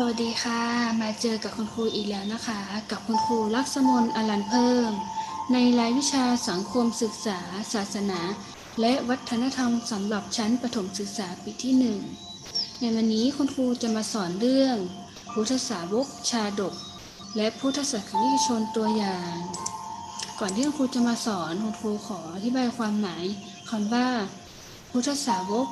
สวัสดีค่ะ มาเจอกับคุณครูอีกแล้วนะคะ กับคุณครูลักษมนอลันเพิ่ม ในรายวิชาสังคมศึกษา ศาสนา และวัฒนธรรมสำหรับชั้นประถมศึกษาปีที่หนึ่งในวันนี้คุณครูจะมาสอนเรื่อง พุทธสาวกชาดก และพุทธศาสนิกชนตัวอย่าง ก่อนที่คุณครูจะมาสอนคุณครูขออธิบายความหมายคำว่า พุทธสาวก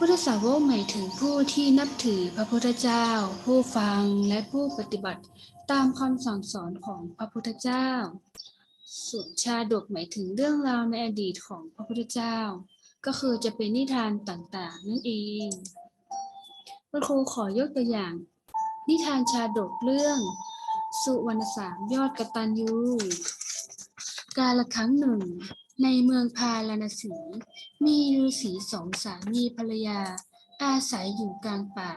พุทธสาวกหมายถึงผู้ที่นับถือพระพุทธเจ้า ผู้ฟังและผู้ปฏิบัติตามคำสั่งสอนของพระพุทธเจ้า ส่วนชาดกหมายถึงเรื่องราวในอดีตของพระพุทธเจ้า ก็คือจะเป็นนิทานต่างๆ นั่นเองคุณครูขอยกตัวอย่าง นิทานชาดกเรื่อง สุวรรณสามยอดกระตัญญูกาลครั้งหนึ่ง ในเมืองพาราณสี มีฤาษีสองสามีภรรยา อาศัยอยู่กลางป่า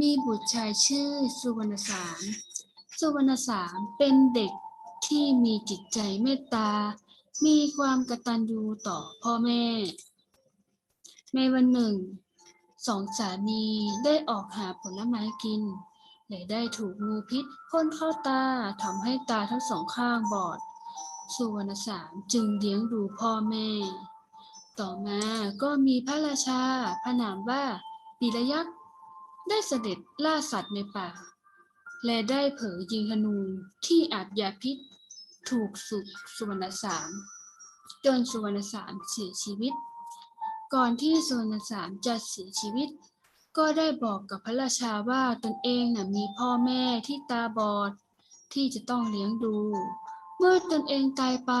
มีบุตรชายชื่อสุวรรณสาม สุวรรณสามเป็นเด็กที่มีจิตใจเมตตา มีความกตัญญูต่อพ่อแม่ ในวันหนึ่ง สองสามีได้ออกหาผลไม้กิน และได้ถูกงูพิษพ่นเข้าตาทำให้ตาทั้งสองข้างบอด สุวรรณสามจึงเลี้ยงดูพ่อแม่ ต่อมาก็มีพระราชาพระนามว่าปีระยักษ์ได้เสด็จล่าสัตว์ในป่า และได้เผยยิงธนูที่อาจยาพิษถูกสุสุวรรณสามจนสุวรรณสามเสียชีวิต ก่อนที่สุวรรณสามจะเสียชีวิต ก็ได้บอกกับพระราชาว่าตนเองน่ะมีพ่อแม่ที่ตาบอดที่จะต้องเลี้ยงดู เมื่อตนเองตายไป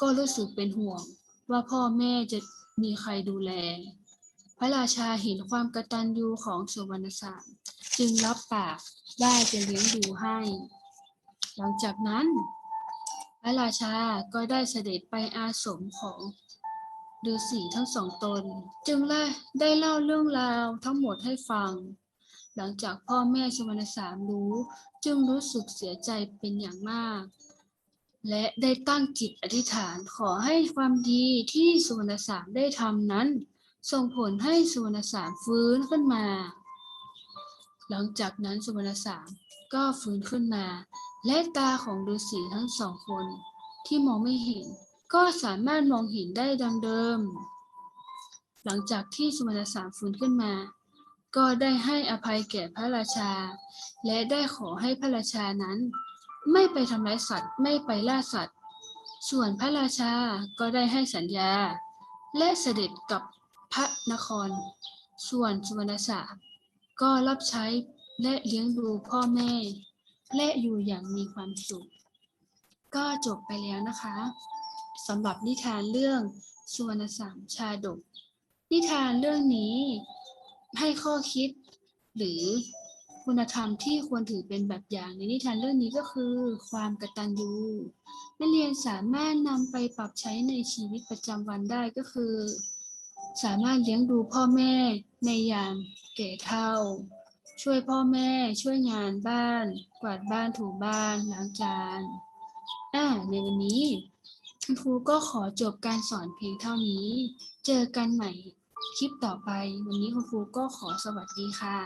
ก็รู้สึกเป็นห่วง ว่าพ่อแม่จะมีใครดูแล พระราชาเห็นความกตัญญูของสุวรรณสามจึงรับปากได้จะเลี้ยงดูให้ หลังจากนั้น พระราชาก็ได้เสด็จไปอาสมของฤาษีทั้งสองตน จึงได้ได้เล่าเรื่องราวทั้งหมดให้ฟัง หลังจากพ่อแม่สุวรรณสามรู้ จึงรู้สึกเสียใจเป็นอย่างมาก และได้ตั้งจิตอธิษฐานขอให้ความดีที่สุวรรณสามได้ทำนั้น ส่งผลให้สุวรรณสามฟื้นขึ้นมา หลังจากนั้นสุวรรณสามก็ฟื้นขึ้นมา และตาของฤาษีทั้งสองคนที่มองไม่เห็น ก็สามารถมองเห็นได้ดังเดิม หลังจากที่สุวรรณสามฟื้นขึ้นมา ก็ได้ให้อภัยแก่พระราชา และได้ขอให้พระราชานั้น ไม่ไปทำร้ายสัตว์ ไม่ไปล่าสัตว์ ส่วนพระราชาก็ได้ให้สัญญา และเสด็จกับพระนคร ส่วนสุวรรณสามก็รับใช้และเลี้ยงดูพ่อแม่ และอยู่อย่างมีความสุข ก็จบไปแล้วนะคะสำหรับนิทานเรื่องสุวรรณสามชาดก นิทานเรื่องนี้ให้ข้อคิดหรือ คุณธรรมที่ควรถือเป็นแบบอย่างในนิทานเรื่องนี้ก็คือ ความกตัญญูนักเรียนสามารถนำไปปรับใช้ในชีวิตประจำวันได้ก็คือ สามารถเลี้ยงดูพ่อแม่ในยามแก่เฒ่า ช่วยพ่อแม่ ช่วยงานบ้าน กวาดบ้านถูบ้านล้างจานอ่าในวันนี้คุณครูก็ขอจบการสอนเพียงเท่านี้ เจอกันใหม่คลิปต่อไป วันนี้คุณครูก็ขอสวัสดีค่ะ